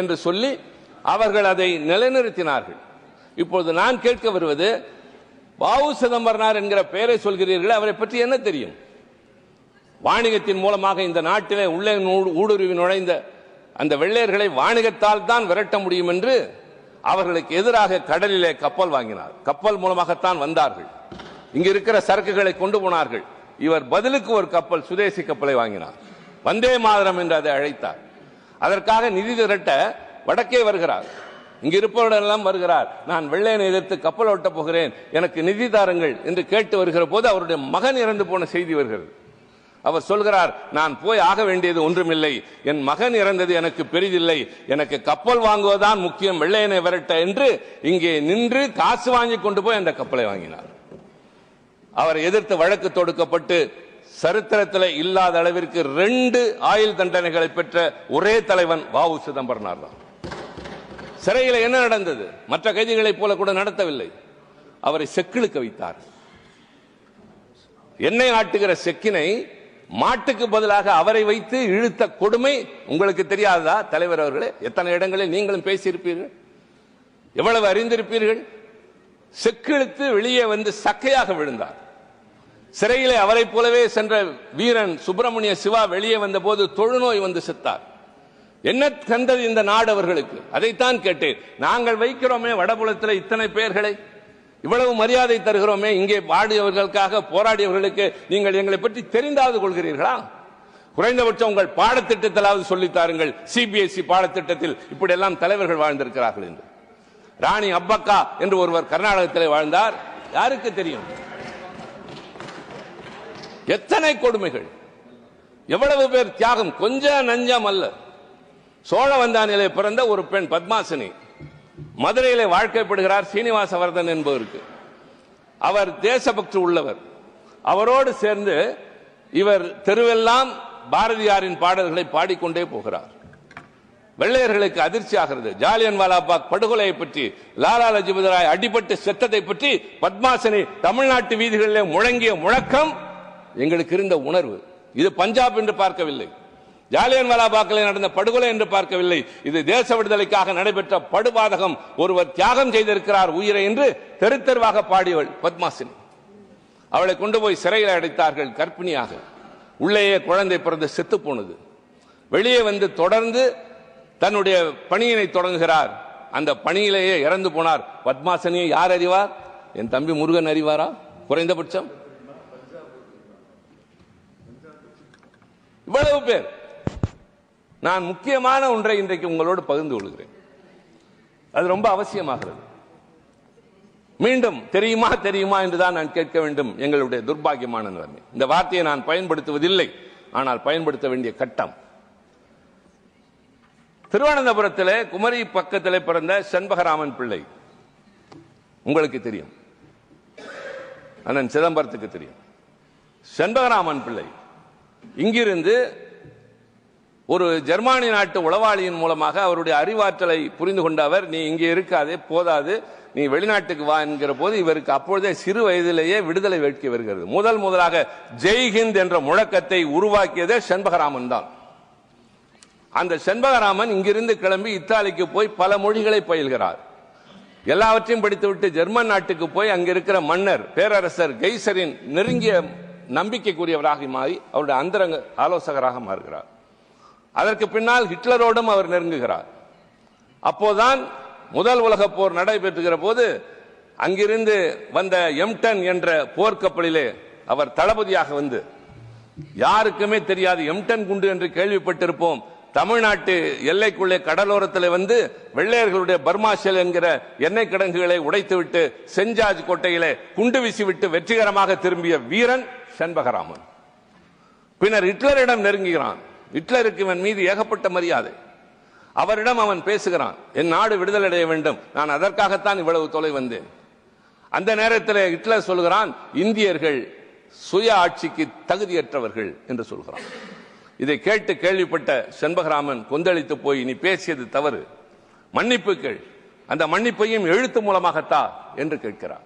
என்று சொல்லி அவர்கள் அதை நிலைநிறுத்தினார்கள். இப்பொழுது நான் கேட்க வருவது பாவு சிதம்பரனார் என்கிற பெயரை சொல்கிறீர்கள் அவரை பற்றி என்ன தெரியும்? வாணிகத்தின் மூலமாக இந்த நாட்டிலே உள்ளே ஊடுருவி நுழைந்த அந்த வெள்ளையர்களை வாணிகத்தால் தான் விரட்ட முடியும் என்று அவர்களுக்கு எதிராக கடலிலே கப்பல் வாங்கினார். கப்பல் மூலமாகத்தான் வந்தார்கள். இங்கு இருக்கிற சரக்குகளை கொண்டு போனார்கள். இவர் பதிலுக்கு ஒரு கப்பல் சுதேசி கப்பலை வாங்கினார். வந்தே மாதரம் என்று அதை அழைத்தார். அதற்காக நிதி திரட்ட வடக்கே வருகிறார். இங்கு இருப்பவரெல்லாம் வருகிறார். நான் வெள்ளையனை எதிர்த்து கப்பல் ஓட்டப் போகிறேன். எனக்கு நிதி தாருங்கள் என்று கேட்டு வருகிற போது அவருடைய மகன் இறந்து போன செய்தி வருகிறது. அவர் சொல்கிறார் நான் போய் ஆக வேண்டியது ஒன்றுமில்லை. என் மகன் இறந்தது எனக்கு பெரிதில்லை. எனக்கு கப்பல் வாங்குவதுதான் முக்கியம். வெள்ளையனை விரட்ட என்று இங்கே நின்று காசு வாங்கி கொண்டு போய் அந்த கப்பலை வாங்கினார். அவரை எதிர்த்து வழக்கு தொடுக்கப்பட்டு சரித்திரத்தில் இல்லாத அளவிற்கு ரெண்டு ஆயுள் தண்டனைகளை பெற்ற ஒரே தலைவன் வாவு சிதம்பரனார் தான். சிறையில் என்ன நடந்தது? மற்ற கைதிகளைப் போல கூட நடத்தவில்லை. அவரை செக்கிழுக்க வைத்தார். எண்ணெய் ஆட்டுகிற செக்கினை மாட்டுக்கு பதிலாக அவரை வைத்து இழுத்த கொடுமை உங்களுக்கு தெரியாதா தலைவர் அவர்களே எத்தனை இடங்களில் நீங்களும் பேசியிருப்பீர்கள்? எவ்வளவு அறிந்திருப்பீர்கள்? செக்கிழுத்து வெளியே வந்து சக்கையாக விழுந்தார். சிறையிலே அவரைப் போலவே சென்ற வீரன் சுப்பிரமணிய சிவா வெளியே வந்த போது தொழுநோய் வந்து செத்தார். என்ன தந்தது இந்த நாடு அவர்களுக்கு? அதைத்தான் கேட்டேன். நாங்கள் வைக்கிறோமே வடபுலத்தில் இத்தனை பெயர்களை இவ்வளவு மரியாதை தருகிறோமே இங்கே பாடியவர்களுக்காக போராடியவர்களுக்கு நீங்கள் எங்களை பற்றி தெரிந்தாவது கொள்கிறீர்களா? குறைந்தபட்சம் உங்கள் பாடத்திட்டத்திலாவது சொல்லித்தாருங்கள் சிபிஎஸ்இ பாடத்திட்டத்தில் இப்படி எல்லாம் தலைவர்கள் வாழ்ந்திருக்கிறார்கள் என்று. ராணி அப்பக்கா என்று ஒருவர் கர்நாடகத்தில் வாழ்ந்தார். யாருக்கு தெரியும்? எத்தனை கொடுமைகள். எவ்வளவு பேர் தியாகம் கொஞ்சம் நஞ்சம் அல்ல சோழவந்தானிலே பிறந்த ஒரு பெண் பத்மாசினி. மதுரையிலே வாழ்க்கைப்படுகிறார் சீனிவாசவர்தன் என்பவருக்கு. அவர் தேசபக்தி உள்ளவர். அவரோடு சேர்ந்து இவர் தெருவெல்லாம் பாரதியாரின் பாடல்களை பாடிக்கொண்டே போகிறார். வெள்ளையர்களுக்கு அதிர்ச்சி ஆகிறது. ஜாலியன் வாலாபாக் படுகொலையை பற்றி லாலா லஜபதி ராய் அடிபட்டு செத்ததை பற்றி பத்மாசனி தமிழ்நாட்டு வீதிகளிலே முழங்கிய முழக்கம் எங்களுக்கு இருந்த உணர்வு. இது பஞ்சாப் என்று பார்க்கவில்லை. ஜாலியன் வாலாபாக்கில் நடந்த படுகொலை என்று பார்க்கவில்லை. இது தேச விடுதலைக்காக நடைபெற்ற படுபாதகம். ஒருவர் தியாகம் செய்திருக்கிறார் உயிரை என்று தெரு தெருவாக பாடியவள் பத்மாசினி. அவளை கொண்டு போய் சிறையில் அடைத்தார்கள் கர்ப்பிணியாக. உள்ளேயே குழந்தை பிறந்து செத்து போனது. வெளியே வந்து தொடர்ந்து தன்னுடைய பணியினை தொடங்குகிறார். அந்த பணியிலேயே இறந்து போனார். பத்மாசனியை யார் அறிவார்? என் தம்பி முருகன் அறிவாரா? குறைந்தபட்சம். இவ்வளவு பேர். நான் முக்கியமான ஒன்றை இன்றைக்கு உங்களோடு பகிர்ந்து கொள்கிறேன். அது ரொம்ப அவசியமாகிறது. மீண்டும் தெரியுமா தெரியுமா என்றுதான் நான் கேட்க வேண்டும். எங்களுடைய துர்பாகியமான நிலைமை. இந்த வார்த்தையை நான் பயன்படுத்துவதில்லை. ஆனால் பயன்படுத்த வேண்டிய கட்டம். திருவனந்தபுரத்தில் குமரி பக்கத்தில் பிறந்த செண்பகராமன் பிள்ளை. உங்களுக்கு தெரியும். அண்ணன் சிதம்பரத்துக்கு தெரியும். செண்பகராமன் பிள்ளை. இங்கிருந்து ஒரு ஜெர்மானி நாட்டு உளவாளியின் மூலமாக அவருடைய அறிவாற்றலை புரிந்து கொண்ட அவர் நீ இங்கே இருக்காதே போதாது நீ வெளிநாட்டுக்கு வா என்கிற போது இவருக்கு அப்பொழுதே சிறு வயதிலேயே விடுதலை வேட்கை வருகிறது. முதல் முதலாக ஜெய்ஹிந்த் என்ற முழக்கத்தை உருவாக்கியதே செண்பகராமன் தான். அந்த செண்பகராமன் இங்கிருந்து கிளம்பி இத்தாலிக்கு போய் பல மொழிகளை பயில்கிறார். எல்லாவற்றையும் படித்துவிட்டு ஜெர்மன் நாட்டுக்கு போய் அங்கிருக்கிற மன்னர் பேரரசர் கெய்சரின் நெருங்கிய நம்பிக்கைக்குரியவராக மாறி அவருடைய அந்தரங்க ஆலோசகராக மாறுகிறார். அதற்கு பின்னால் ஹிட்லரோடும் அவர் நெருங்குகிறார். அப்போதான் முதல் உலகப் போர் நடைபெற்றுகிற போது அங்கிருந்து வந்த எம்டன் என்ற போர்க்கப்பலிலே அவர் தளபதியாக வந்து யாருக்குமே தெரியாது எம்டன் குண்டு என்று கேள்விப்பட்டிருப்போம். தமிழ்நாட்டு எல்லைக்குள்ளே கடலோரத்தில் வந்து வெள்ளையர்களுடைய பர்மாஷல் என்கிற எண்ணெய் கிடங்குகளை உடைத்துவிட்டு செஞ்சாஜ் கோட்டையிலே குண்டு வீசிவிட்டு வெற்றிகரமாக திரும்பிய வீரன் செண்பகராமன். பின்னர் ஹிட்லரிடம் நெருங்குகிறான். ஹிட்லருக்கு இவன் மீது ஏகப்பட்ட மரியாதை. அவரிடம் அவன் பேசுகிறான் என் நாடு விடுதலை அடைய வேண்டும். நான் அதற்காகத்தான் இவ்வளவு தொலை வந்தேன். அந்த நேரத்தில் ஹிட்லர் சொல்கிறான் இந்தியர்கள் சுய ஆட்சிக்கு தகுதியற்றவர்கள் என்று சொல்கிறான். இதை கேட்டு கேள்விப்பட்ட செண்பகராமன் கொந்தளித்து போய் நீ பேசியது தவறு. மன்னிப்பு கேள். அந்த மன்னிப்பையும் எழுத்து மூலமாகத்தா? என்று கேட்கிறார்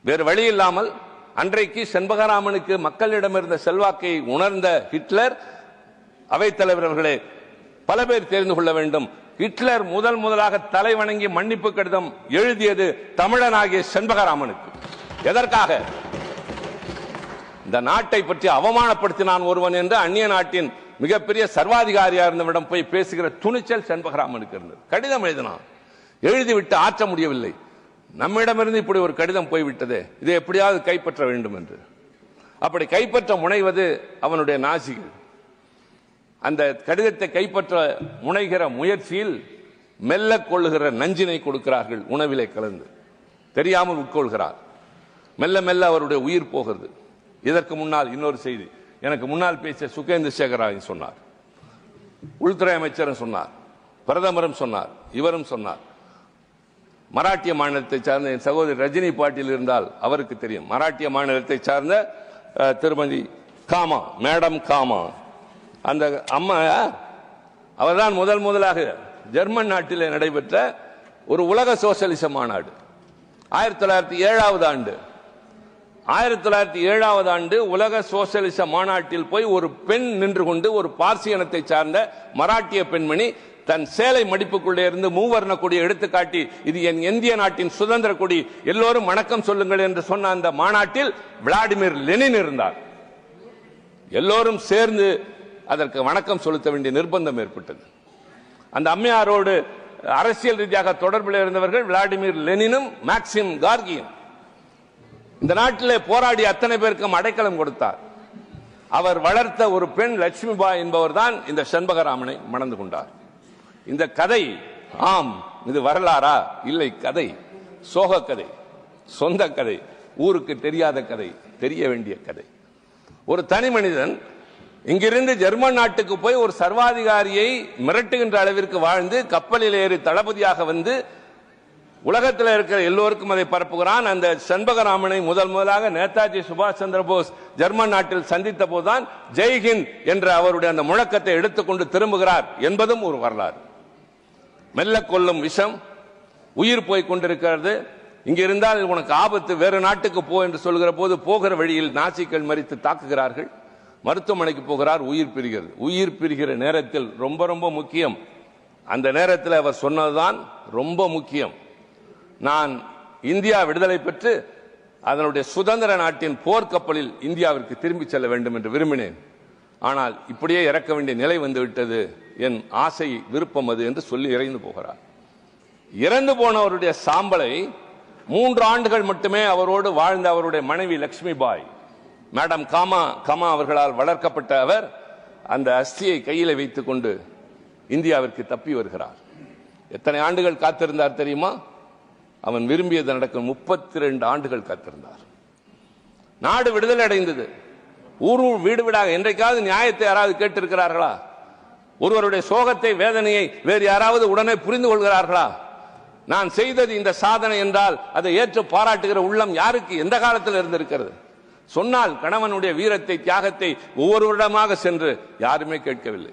வேறு வழி இல்லாமல் அன்றைக்கு செண்பகராமனுக்கு மக்களிடம் இருந்த செல்வாக்கை உணர்ந்த ஹிட்லர் அவைத்தலைவர் அவர்களே பல பேர் தெரிந்து கொள்ள வேண்டும். ஹிட்லர் முதல் முதலாக தலை வணங்கி மன்னிப்பு கடிதம் எழுதியது தமிழனாகிய செண்பகராமனுக்கு. எதற்காக? இந்த நாட்டை பற்றி அவமானப்படுத்தினான் ஒருவன் என்று அந்நிய நாட்டின் மிகப்பெரிய சர்வாதிகாரியா இருந்தவிடம் போய் பேசுகிற துணிச்சல் செண்பகராமனுக்கு இருந்தது. கடிதம் எழுதினான். எழுதிவிட்டு ஆற்ற முடியவில்லை. நம்மிடமிருந்து இப்படி ஒரு கடிதம் போய்விட்டது இதை எப்படியாவது கைப்பற்ற வேண்டும் என்று. அப்படி கைப்பற்ற முனைவது அவனுடைய நாசிகள். அந்த கடிதத்தை கைப்பற்ற முனைகிற முயற்சியில் மெல்ல கொள்ளுகிற நஞ்சினை கொடுக்கிறார்கள் உணவிலே கலந்து. தெரியாமல் உட்கொள்கிறார். மெல்ல மெல்ல அவருடைய உயிர் போகிறது. இதற்கு முன்னால் இன்னொரு செய்தி. எனக்கு முன்னால் பேசிய சுகேந்திர சேகராஜன் சொன்னார். உள்துறை அமைச்சரும் சொன்னார். பிரதமரும் சொன்னார். இவரும் சொன்னார். மராட்டிய மாநிலத்தை சார்ந்த என் சகோதரி ரஜினி பாட்டில் இருந்தால் அவருக்கு தெரியும். மராட்டிய மாநிலத்தை சார்ந்த திருமதி காமா மேடம் காமா. அந்த அம்மா அவர்தான் முதல் முதலாக ஜெர்மன் நாட்டில் நடைபெற்ற ஒரு உலக சோசலிச மாநாடு. ஆயிரத்தி தொள்ளாயிரத்தி ஏழாவது ஆண்டு. ஆயிரத்தி தொள்ளாயிரத்தி ஏழாவது ஆண்டு உலக சோசலிச மாநாட்டில் போய் ஒரு பெண் நின்று கொண்டு ஒரு பார்சி இனத்தை சார்ந்த மராட்டிய பெண்மணி தன் சேலை மடிப்புக்குள்ளே இருந்து மூவர்ண கொடியை எடுத்துக்காட்டி இது என் இந்திய நாட்டின் சுதந்திர கொடி. எல்லோரும் வணக்கம் சொல்லுங்கள் என்று சொன்ன அந்த மாநாட்டில் விளாடிமிர் லெனின் இருந்தார். எல்லோரும் சேர்ந்து அதற்கு வணக்கம் செலுத்த வேண்டிய நிர்பந்தம் ஏற்பட்டது. அந்த அம்மையாரோடு அரசியல் ரீதியாக தொடர்பில் இருந்தவர்கள் விளாடிமிர் லெனினும் மேக்சிம் கார்கியும். இந்த நாட்டிலே போராடி அத்தனை பேருக்கும் அடைக்கலம் கொடுத்தார். அவர் வளர்த்த ஒரு பெண் லட்சுமிபாய் என்பவர் தான் இந்த செண்பகராமனை மணந்து கொண்டார். இந்த கதை ஆம் இது வரலாறா? இல்லை கதை. சோக கதை சொந்த கதை ஊருக்கு தெரியாத கதை தெரிய வேண்டிய கதை. ஒரு தனி மனிதன் இங்கிருந்து ஜெர்மன் நாட்டுக்கு போய் ஒரு சர்வாதிகாரியை மிரட்டுகின்ற அளவிற்கு வாழ்ந்து கப்பலில் ஏறி தளபதியாக வந்து உலகத்தில் இருக்கிற எல்லோருக்கும் அதை பரப்புகிறான். அந்த செண்பகராமனை முதல் முதலாக நேதாஜி சுபாஷ் சந்திர போஸ் ஜெர்மன் நாட்டில் சந்தித்த போதுதான் ஜெய்ஹிந்த் என்ற அவருடைய அந்த முழக்கத்தை எடுத்துக்கொண்டு திரும்புகிறார் என்பதும் ஒரு வரலாறு. மெல்ல கொல்லும் விஷம் உயிர் போய் கொண்டிருக்கிறது. இங்கே இருந்தால் உனக்கு ஆபத்து வேறு நாட்டுக்கு போ என்று சொல்கிற போது போகிற வழியில் நாசிக்கள் மறித்து தாக்குகிறார்கள். மருத்துவமனைக்கு போகிறார் உயிர் பிரிகிறது. உயிர் பிரிகிற நேரத்தில் ரொம்ப ரொம்ப முக்கியம். அந்த நேரத்தில் அவர் சொன்னதுதான் ரொம்ப முக்கியம். நான் இந்தியா விடுதலை பெற்று அதனுடைய சுதந்திர நாட்டின் போர்க்கப்பலில் இந்தியாவிற்கு திரும்பிச் செல்ல வேண்டும் என்று விரும்பினேன். ஆனால் இப்படியே இறக்க வேண்டிய நிலை வந்துவிட்டது என் ஆசை விருப்பம் அது என்று சொல்லி இறைந்து போகிறார். இறந்து போனவருடைய சாம்பலை மூன்று ஆண்டுகள் மட்டுமே அவரோடு வாழ்ந்த அவருடைய மனைவி லக்ஷ்மி பாய் மேடம் காமா காமா அவர்களால் வளர்க்கப்பட்ட அவர் அந்த அஸ்தியை கையில் வைத்துக் கொண்டு இந்தியாவிற்கு தப்பி வருகிறார். எத்தனை ஆண்டுகள் காத்திருந்தார் தெரியுமா? அவன் விரும்பியது நடக்கும் முப்பத்தி ரெண்டு ஆண்டுகள் காத்திருந்தார். நாடு விடுதலை அடைந்தது. ஊர் ஊர் வீடு வீடாக என்றைக்காவது நியாயத்தை யாராவது கேட்டிருக்கிறார்களா? ஒருவருடைய சோகத்தை வேதனையை வேறு யாராவது உடனே புரிந்து கொள்கிறார்களா? நான் செய்தது இந்த சாதனை என்றால் அதை ஏற்று பாராட்டுகிற உள்ளம் யாருக்கு எந்த காலத்தில் இருந்திருக்கிறது? சொன்னால் கணவனுடைய வீரத்தை தியாகத்தை ஒவ்வொருவரிடமாக சென்று யாருமே கேட்கவில்லை.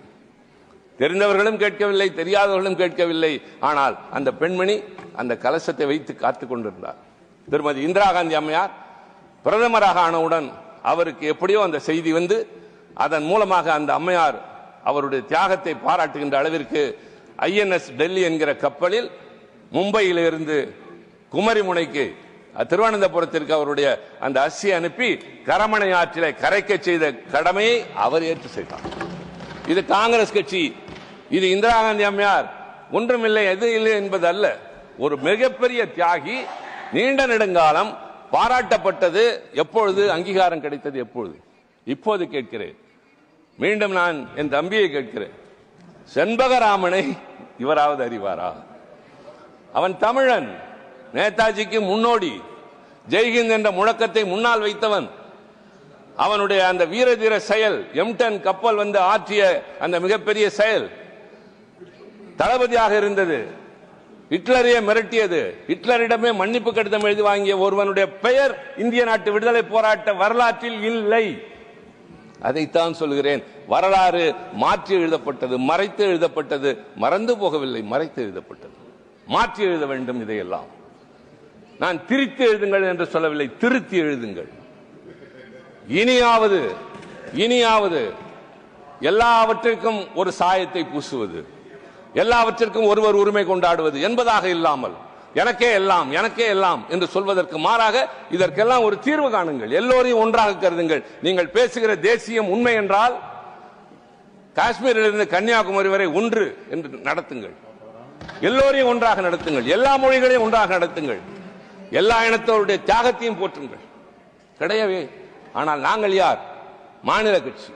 தெரிந்தவர்களும் கேட்கவில்லை தெரியாதவர்களும் கேட்கவில்லை. ஆனால் அந்த பெண்மணி அந்த கலசத்தை வைத்து காத்து கொண்டிருந்தார். திருமதி இந்திரா காந்தி அம்மையார் பிரதமராக ஆனவுடன் அவருக்கு எப்படியோ அந்த செய்தி வந்து அதன் மூலமாக அந்த அம்மையார் அவருடைய தியாகத்தை பாராட்டுகின்ற அளவிற்கு ஐஎன்எஸ் டெல்லி என்கிற கப்பலில் மும்பையிலிருந்து குமரிமுனைக்கு திருவனந்தபுரத்திற்கு அவருடைய அந்த அஸ்ஸியை அனுப்பி கரமணை ஆற்றிலே கரைக்க செய்த கடமையை அவர் ஏற்று செய்தார். இது காங்கிரஸ் கட்சி இது இந்திரா காந்தி அம்மையார். ஒன்றுமில்லை எது இல்லை என்பது அல்ல ஒரு மிகப்பெரிய தியாகி நீண்ட நெடுங்காலம் பாராட்டப்பட்டது எப்பொழுது அங்கீகாரம் கிடைத்தது எப்பொழுது? இப்போது கேட்கிறேன். மீண்டும் நான் என் தம்பியை கேட்கிறேன். செண்பகராமனை இவராவது அறிவாரா? அவன் தமிழன் நேதாஜிக்கு முன்னோடி ஜெய்ஹிந்த் என்ற முழக்கத்தை முன்னால் வைத்தவன். அவனுடைய அந்த வீர தீர செயல் எம்டன் கப்பல் வந்து ஆற்றிய அந்த மிகப்பெரிய செயல் தளபதியாக இருந்தது. ஹிட்லரையே மிரட்டியது. ஹிட்லரிடமே மன்னிப்பு கடிதம் எழுதி வாங்கிய ஒருவனுடைய பெயர் இந்திய நாட்டு விடுதலை போராட்ட வரலாற்றில் இல்லை. அதைத்தான் சொல்கிறேன். வரலாறு மாற்றி எழுதப்பட்டது மறைத்து எழுதப்பட்டது மறந்து போகவில்லை மறைத்து எழுதப்பட்டது. மாற்றி எழுத வேண்டும் இதையெல்லாம். நான் திரித்து எழுதுங்கள் என்று சொல்லவில்லை திருத்தி எழுதுங்கள். இனியாவது இனியாவது எல்லாவற்றிற்கும் ஒரு சாயத்தை பூசுவது. எல்லாவற்றிற்கும் ஒருவர் உரிமை கொண்டாடுவது என்பதாக இல்லாமல் எனக்கே எல்லாம் எனக்கே எல்லாம் என்று சொல்வதற்கு மாறாக இதற்கெல்லாம் ஒரு தீர்வு காணுங்கள். எல்லோரையும் ஒன்றாக கருதுங்கள். நீங்கள் பேசுகிற தேசியம் உண்மை என்றால் காஷ்மீரிலிருந்து கன்னியாகுமரி வரை ஒன்று என்று நடத்துங்கள். எல்லோரையும் ஒன்றாக நடத்துங்கள். எல்லா மொழிகளையும் ஒன்றாக நடத்துங்கள். எல்லா இனத்தவருடைய தியாகத்தையும் போற்றுங்கள். கிடையவே. ஆனால் நாங்கள் யார்? மாநில கட்சி.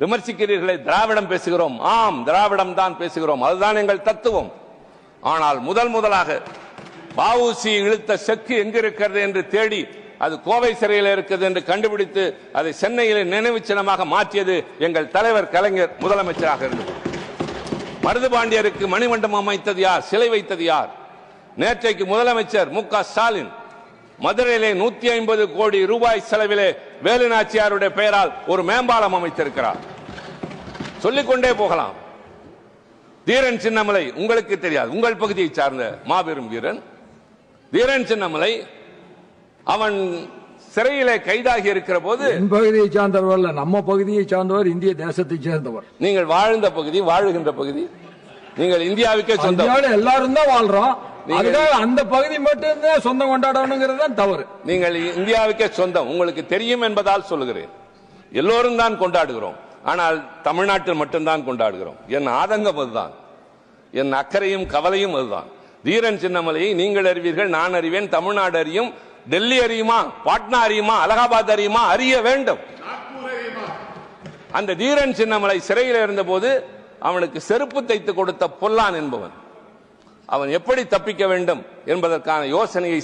விமர்சிக்கிறீர்களே திராவிடம் பேசுகிறோம். ஆம் திராவிடம் தான் பேசுகிறோம். அதுதான் எங்கள் தத்துவம். ஆனால் முதல் முதலாக பாவூசி இழுத்த செக்கு எங்கிருக்கிறது என்று தேடி அது கோவை சிறையில் இருக்கிறது என்று கண்டுபிடித்து அதை சென்னையில் நினைவு சின்னமாக மாற்றியது எங்கள் தலைவர் கலைஞர் முதலமைச்சராக இருந்தது மருதுபாண்டியருக்கு மணிமண்டபம் அமைத்தது யார்? சிலை வைத்தது யார்? நேற்றைக்கு முதலமைச்சர் மு க ஸ்டாலின். மதுரையிலே நூத்தி ஐம்பது கோடி ரூபாய் செலவிலே வேலு நாச்சியாருடைய பெயரால் ஒரு மேம்பாலம் அமைத்திருக்கிறார். சொல்லிக்கொண்டே போகலாம். தீரன் சின்னமலை உங்களுக்கு தெரியாது. உங்கள் பகுதியை சார்ந்த மாபெரும் வீரன். தீரன் சின்னமலை அவன் சிறையிலே கைதாகி இருக்கிற போது பகுதியை சார்ந்தவர் நம்ம பகுதியை சார்ந்தவர் இந்திய தேசத்தை சேர்ந்தவர். நீங்கள் வாழ்ந்த பகுதி வாழுகின்ற பகுதி நீங்கள் இந்தியாவுக்கே சொந்தம். எல்லாரும் தான் வாழ்றோம். அந்த பகுதி மட்டும் தான் சொந்தம் கொண்டாடணுங்கிறது தான் தவறு. நீங்கள் இந்தியாவுக்கே சொந்தம். உங்களுக்கு தெரியும் என்பதால் சொல்லுகிறேன். எல்லோரும் தான் கொண்டாடுகிறோம். ஆனால் தமிழ்நாட்டில் மட்டும்தான் கொண்டாடுகிறோம். என் ஆதங்கம் அதுதான். என் அக்கறையும் கவலையும் அதுதான். தீரன் சின்னமலையை நீங்கள் அறிவீர்கள் நான் அறிவேன். தமிழ்நாடு அறியும் டெல்லி அறியுமா பாட்னா அறியுமா அலகாபாத் அறியுமா அறிய வேண்டும். அந்த தீரன் சின்னமலை சிறையில் இருந்தபோது அவனுக்கு செருப்பு தைத்து கொடுத்த பொல்லான் என்பவன். அவன் எப்படி தப்பிக்க வேண்டும் என்பதற்கான யோசனையை